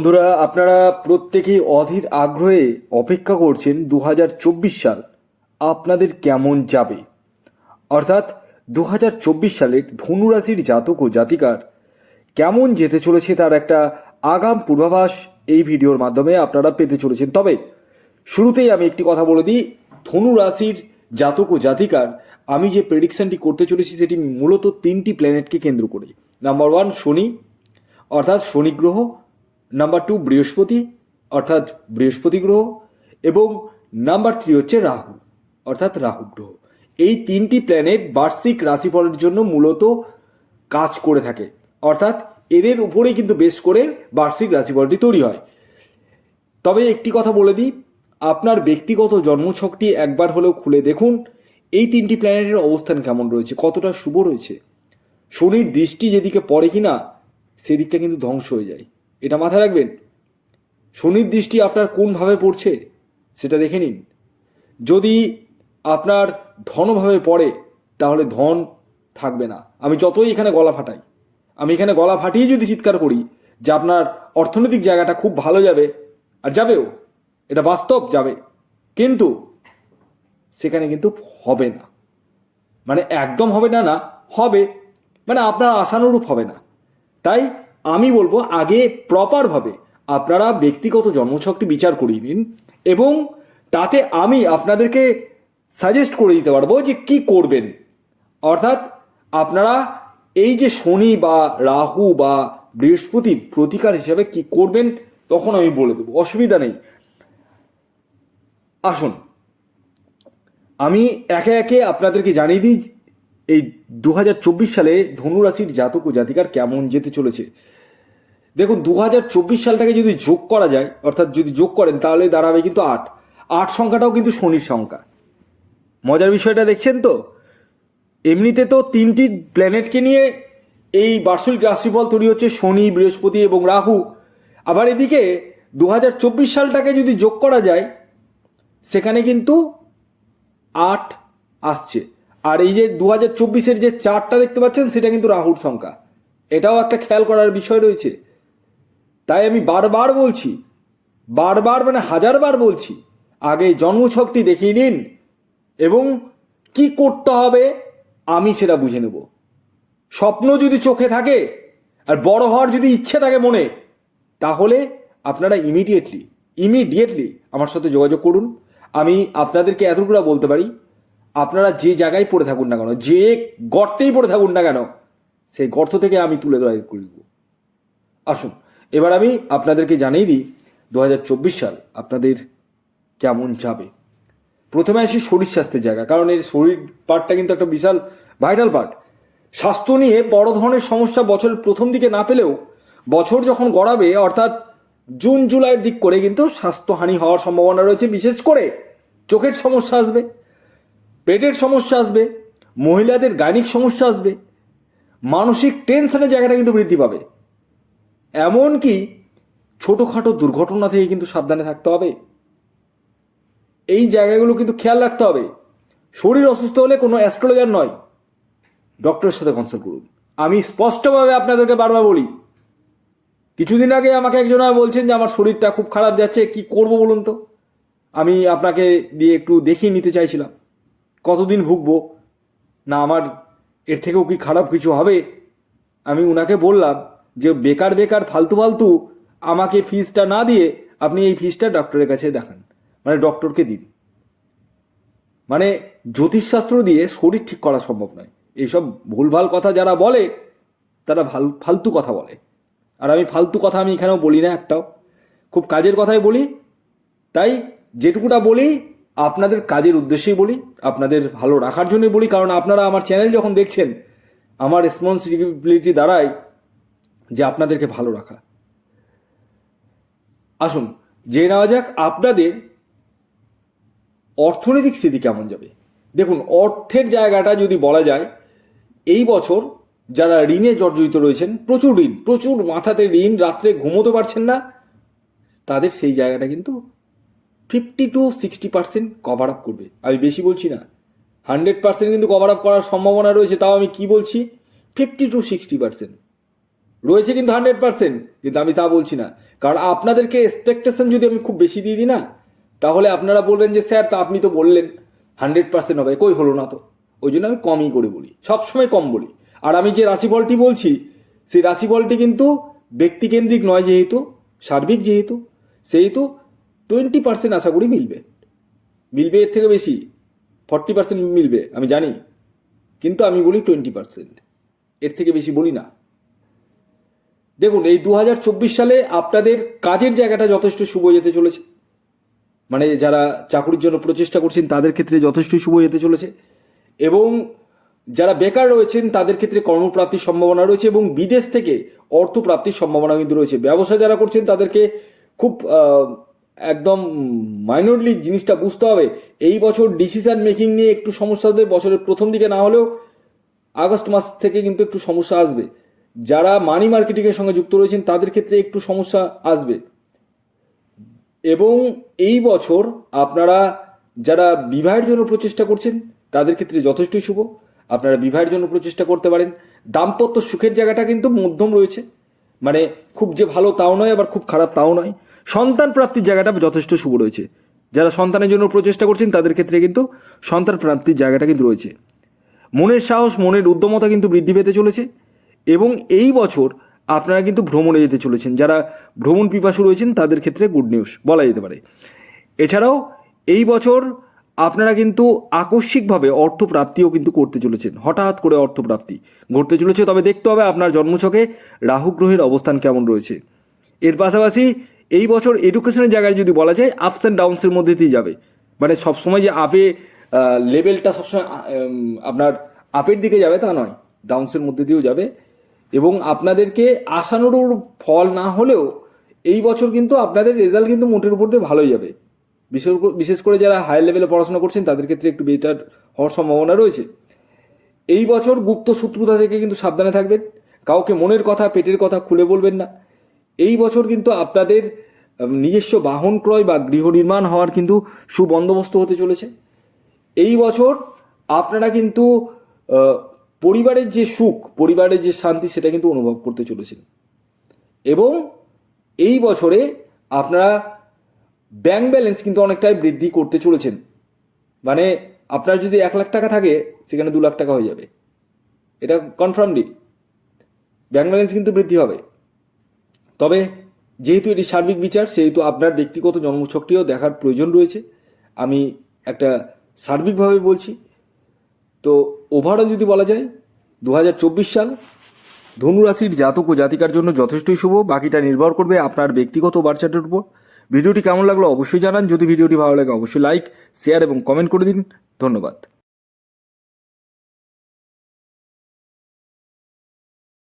বন্ধুরা, আপনারা প্রত্যেকেই অধীর আগ্রহে অপেক্ষা করছেন দু হাজার চব্বিশ সাল আপনাদের কেমন যাবে? অর্থাৎ দু হাজার চব্বিশ সালের ধনুরাশির জাতক ও জাতিকার কেমন যেতে চলেছে তার একটা আগাম পূর্বাভাস এই ভিডিওর মাধ্যমে আপনারা পেতে চলেছেন। তবে শুরুতেই আমি একটি কথা বলে দিই, ধনু রাশির জাতক ও জাতিকার আমি যে প্রেডিকশনটি করতে চলেছি সেটি মূলত তিনটি প্ল্যানেটকে কেন্দ্র করে। নাম্বার ওয়ান শনি, অর্থাৎ শনি গ্রহ নাম্বার টু বৃহস্পতি, অর্থাৎ বৃহস্পতি গ্রহ, এবং নাম্বার থ্রি হচ্ছে রাহু, অর্থাৎ রাহু গ্রহ। এই তিনটি প্ল্যানেট বার্ষিক রাশিফলের জন্য মূলত কাজ করে থাকে, অর্থাৎ এদের উপরেই কিন্তু বেশ করে বার্ষিক রাশিফলটি তৈরি হয়। তবে একটি কথা বলে দিই, আপনার ব্যক্তিগত জন্মছকটি একবার হলেও খুলে দেখুন, এই তিনটি প্ল্যানেটের অবস্থান কেমন রয়েছে, কতটা শুভ রয়েছে? শনির দৃষ্টি যেদিকে পড়ে কিনা, সেদিকটা কিন্তু ধ্বংস হয়ে যায়। এটা মাথায় রাখবেন। শনির দৃষ্টি আপনার কোনভাবে পড়ছে সেটা দেখে নিন। যদি আপনার ধনভাবে পড়ে, তাহলে ধন থাকবে না। আমি যতই এখানে গলা ফাটাই, আমি এখানে গলা ফাটিয়ে যদি চিৎকার করি যে আপনার অর্থনৈতিক জায়গাটা খুব ভালো যাবে, আর যাবেও, এটা বাস্তব যাবে, কিন্তু সেখানে কিন্তু হবে না। মানে একদম হবে না না, হবে। মানে আপনার আশানুরূপ হবে না। তাই আমি বলব আগে প্রপারভাবে আপনারা ব্যক্তিগত জন্মছকটি বিচার করিয়ে নিন এবং তাতে আমি আপনাদেরকে সাজেস্ট করে দিতে পারব যে কি করবেন। অর্থাৎ আপনারা এই যে শনি বা রাহু বা বৃহস্পতির প্রতিকার হিসাবে কি করবেন তখন আমি বলে দেবো, অসুবিধা নেই। আসুন, আমি একে একে আপনাদেরকে জানিয়ে দিই এই দু হাজার চব্বিশ সালে ধনুরাশির জাতক ও জাতিকার কেমন যেতে চলেছে? দেখুন দু হাজার চব্বিশ সালটাকে যদি যোগ করা যায়, অর্থাৎ যদি যোগ করেন, তাহলে দাঁড়াবে কিন্তু আট। আট সংখ্যাটাও কিন্তু শনির সংখ্যা। মজার বিষয়টা দেখছেন তো? এমনিতে তো তিনটি প্ল্যানেটকে নিয়ে এই বার্ষিক রাশিফল তৈরি হচ্ছে শনি, বৃহস্পতি এবং রাহু। আবার এদিকে দু হাজার চব্বিশ সালটাকে যদি যোগ করা যায়, সেখানে কিন্তু আট আসছে। আর এই যে দু হাজার চব্বিশের যে চারটা দেখতে পাচ্ছেন, সেটা কিন্তু রাহুর সংখ্যা। এটাও একটা খেয়াল করার বিষয় রয়েছে। তাই আমি বারবার বলছি, বারবার মানে হাজারবার বলছি, আগে জন্মছকটি দেখিয়ে নিন এবং কি করতে হবে আমি সেটা বুঝে নেব। স্বপ্ন যদি চোখে থাকে আর বড় হওয়ার যদি ইচ্ছে থাকে মনে, তাহলে আপনারা ইমিডিয়েটলি ইমিডিয়েটলি আমার সাথে যোগাযোগ করুন। আমি আপনাদেরকে এতটুকুরা বলতে পারি আপনারা যে জায়গায় পড়ে থাকুন না কেন, যে গর্তেই পড়ে থাকুন না কেন, সেই গর্ত থেকে আমি তুলে ধরা করে দেবো। আসুন, এবার আমি আপনাদেরকে জানিয়ে দিই দু হাজার চব্বিশ সাল আপনাদের কেমন যাবে। প্রথমে আসি শরীর স্বাস্থ্যের জায়গা, কারণ এই শরীর পার্টটা কিন্তু একটা বিশাল ভাইটাল পার্ট স্বাস্থ্য নিয়ে বড় ধরনের সমস্যা বছরের প্রথম দিকে না পেলেও, বছর যখন গড়াবে, অর্থাৎ জুন, জুলাইয়ের দিক করে কিন্তু স্বাস্থ্যহানি হওয়ার সম্ভাবনা রয়েছে, বিশেষ করে চোখের সমস্যা আসবে। পেটের সমস্যা আসবে, মহিলাদের গাইনিক সমস্যা আসবে, মানসিক টেনশনের জায়গাটা কিন্তু বৃদ্ধি পাবে। এমনকি ছোটোখাটো দুর্ঘটনা থেকে কিন্তু সাবধানে থাকতে হবে। এই জায়গাগুলো কিন্তু খেয়াল রাখতে হবে। শরীর অসুস্থ হলে কোনো অ্যাস্ট্রোলজার নয়। ডক্টরের সাথে কনসাল্ট করুন। আমি স্পষ্টভাবে আপনাদেরকে বারবার বলি, কিছুদিন আগে আমাকে একজন বলছেন যে আমার শরীরটা খুব খারাপ যাচ্ছে, কি করব বলুন তো? আমি আপনাকে দিয়ে একটু দেখিয়ে নিতে চাইছিলাম। কতদিন ভুগবো? না, আমার এর থেকেও কি খারাপ কিছু হবে? আমি ওনাকে বললাম যে, বেকার বেকার, ফালতু ফালতু, আমাকে ফিজটা না দিয়ে আপনি এই ফিজটা ডক্টরের কাছে দেখান। মানে ডক্টরকে দিন। মানে জ্যোতিষশাস্ত্র দিয়ে শরীর ঠিক করা সম্ভব নয়। এইসব ভুলভাল কথা যারা বলে, তারা ভালো, ফালতু কথা বলে। আর আমি ফালতু কথা আমি এখানেও বলি না একটাও। খুব কাজের কথাই বলি। তাই যেটুকুটা বলি আপনাদের কাজের উদ্দেশ্যেই বলি, আপনাদের ভালো রাখার জন্যই বলি, কারণ আপনারা আমার চ্যানেল যখন দেখছেন, আমার রেসপন্সিবিলিটি দাঁড়ায় যে আপনাদেরকে ভালো রাখা। আসুন যে নেওয়া যাক আপনাদের অর্থনৈতিক স্থিতি কেমন যাবে। দেখুন, অর্থের জায়গাটা যদি বলা যায়, এই বছর যারা ঋণে জর্জরিত রয়েছেন, প্রচুর ঋণ, প্রচুর মাথাতে ঋণ, রাত্রে ঘুমোতে পারছেন না, তাদের সেই জায়গাটা কিন্তু fifty to sixty percent cover up করবে। আমি বেশি বলছি না। হান্ড্রেড পার্সেন্ট কিন্তু কভার আপ করার সম্ভাবনা রয়েছে, তাও আমি কি বলছি? ফিফটি টু সিক্সটি পার্সেন্ট রয়েছে কিন্তু হান্ড্রেড পার্সেন্ট কিন্তু আমি তা বলছি না। কারণ আপনাদেরকে এক্সপেকটেশন যদি আমি খুব বেশি দিয়ে দিই না, তাহলে আপনারা বলবেন যে, স্যার, তা আপনি তো বললেন হান্ড্রেড পার্সেন্ট হবে। কই হলো না তো? ওই জন্য আমি কমই করে বলি, সবসময় কম বলি। আর আমি যে রাশিফলটি বলছি, সেই রাশিফলটি কিন্তু ব্যক্তিকেন্দ্রিক নয় যেহেতু, সার্বিক যেহেতু, সেহেতু টোয়েন্টি পার্সেন্ট আশা করি মিলবে। মিলবে এর থেকে বেশি ফর্টি পার্সেন্ট মিলবে, আমি জানি। কিন্তু আমি বলি টোয়েন্টি পার্সেন্ট এর থেকে বেশি বলি না। দেখুন, এই দু হাজার চব্বিশ সালে আপনাদের কাজের জায়গাটা যথেষ্ট শুভ যেতে চলেছে। মানে যারা চাকরির জন্য প্রচেষ্টা করছেন, তাদের ক্ষেত্রে যথেষ্ট শুভ যেতে চলেছে। এবং যারা বেকার রয়েছেন, তাদের ক্ষেত্রে কর্মপ্রাপ্তির সম্ভাবনা রয়েছে এবং বিদেশ থেকে অর্থ প্রাপ্তির সম্ভাবনা কিন্তু রয়েছে। ব্যবসা যারা করছেন, তাদেরকে খুব একদম মাইনরলি জিনিসটা বুঝতে হবে। এই বছর ডিসিশন মেকিং নিয়ে একটু সমস্যা হবে, বছরের প্রথম দিকে না হলেও আগস্ট মাস থেকে কিন্তু একটু সমস্যা আসবে। যারা মানি মার্কেটিংয়ের সঙ্গে যুক্ত রয়েছেন, তাদের ক্ষেত্রে একটু সমস্যা আসবে। এবং এই বছর আপনারা যারা বিবাহের জন্য প্রচেষ্টা করছেন, তাদের ক্ষেত্রে যথেষ্টই শুভ। আপনারা বিবাহের জন্য প্রচেষ্টা করতে পারেন। দাম্পত্য সুখের জায়গাটা কিন্তু মধ্যম রয়েছে। মানে খুব যে ভালো তাও নয়, আবার খুব খারাপ তাও নয়। সন্তান প্রাপ্তির জায়গাটা যথেষ্ট শুভ রয়েছে। যারা সন্তানের জন্য প্রচেষ্টা করছেন, তাদের ক্ষেত্রে কিন্তু সন্তান প্রাপ্তির জায়গাটা কিন্তু রয়েছে। মনের সাহস, মনের উদ্যমতা কিন্তু বৃদ্ধি পেতে চলেছে এবং এই বছর আপনারা কিন্তু ভ্রমণে যেতে চলেছেন। যারা ভ্রমণ পিপাসু রয়েছেন, তাদের ক্ষেত্রে গুড নিউজ বলা যেতে পারে। এছাড়াও এই বছর আপনারা কিন্তু আকস্মিকভাবে অর্থপ্রাপ্তিও কিন্তু করতে চলেছেন। হঠাৎ করে অর্থপ্রাপ্তি ঘটতে চলেছে। তবে দেখতে হবে আপনার জন্মছকে রাহু গ্রহের অবস্থান কেমন রয়েছে। এর পাশাপাশি এই বছর এডুকেশনের জায়গায় যদি বলা যায় আপস অ্যান্ড ডাউনসের মধ্যে দিয়ে যাবে। মানে সবসময় যে আপে লেভেলটা সবসময় আপনার আপের দিকে যাবে তা নয় ডাউনসের মধ্যে দিয়েও যাবে। এবং আপনাদেরকে আশানুরূপ ফল না হলেও এই বছর কিন্তু আপনাদের রেজাল্ট কিন্তু মোটের উপর দিয়ে ভালোই যাবে। বিশেষ বিশেষ করে যারা হাই লেভেলে পড়াশোনা করছেন, তাদের ক্ষেত্রে একটু বেটার হওয়ার সম্ভাবনা রয়েছে। এই বছর গুপ্ত শত্রুতা থেকে কিন্তু সাবধানে থাকবেন। কাউকে মনের কথা, পেটের কথা খুলে বলবেন না। এই বছর কিন্তু আপনাদের নিজস্ব বাহন ক্রয় বা গৃহ নির্মাণ হওয়ার কিন্তু সুবন্দোবস্ত হতে চলেছে। এই বছর আপনারা কিন্তু পরিবারের যে সুখ, পরিবারের যে শান্তি, সেটা কিন্তু অনুভব করতে চলেছেন। এবং এই বছরে আপনারা ব্যাংক ব্যালেন্স কিন্তু অনেকটাই বৃদ্ধি করতে চলেছেন। মানে আপনার যদি এক লাখ টাকা থাকে, সেখানে দু লাখ টাকা হয়ে যাবে। এটা কনফার্মলি ব্যাংক ব্যালেন্স কিন্তু বৃদ্ধি হবে। তবে যেহেতু এটি সার্বিক বিচার, সেহেতু আপনার ব্যক্তিগত জন্মছকটিও দেখার প্রয়োজন রয়েছে। আমি একটা সার্বিকভাবে বলছি, তো ওভারঅল যদি বলা যায় দু হাজার চব্বিশ সাল ধনুরাশির জাতক ও জাতিকার জন্য যথেষ্টই শুভ, বাকিটা নির্ভর করবে আপনার ব্যক্তিগত বার্চাটের উপর। ভিডিওটি কেমন লাগল অবশ্যই জানান, যদি ভিডিওটি ভালো লাগে অবশ্যই লাইক শেয়ার এবং কমেন্ট করে দিন। ধন্যবাদ।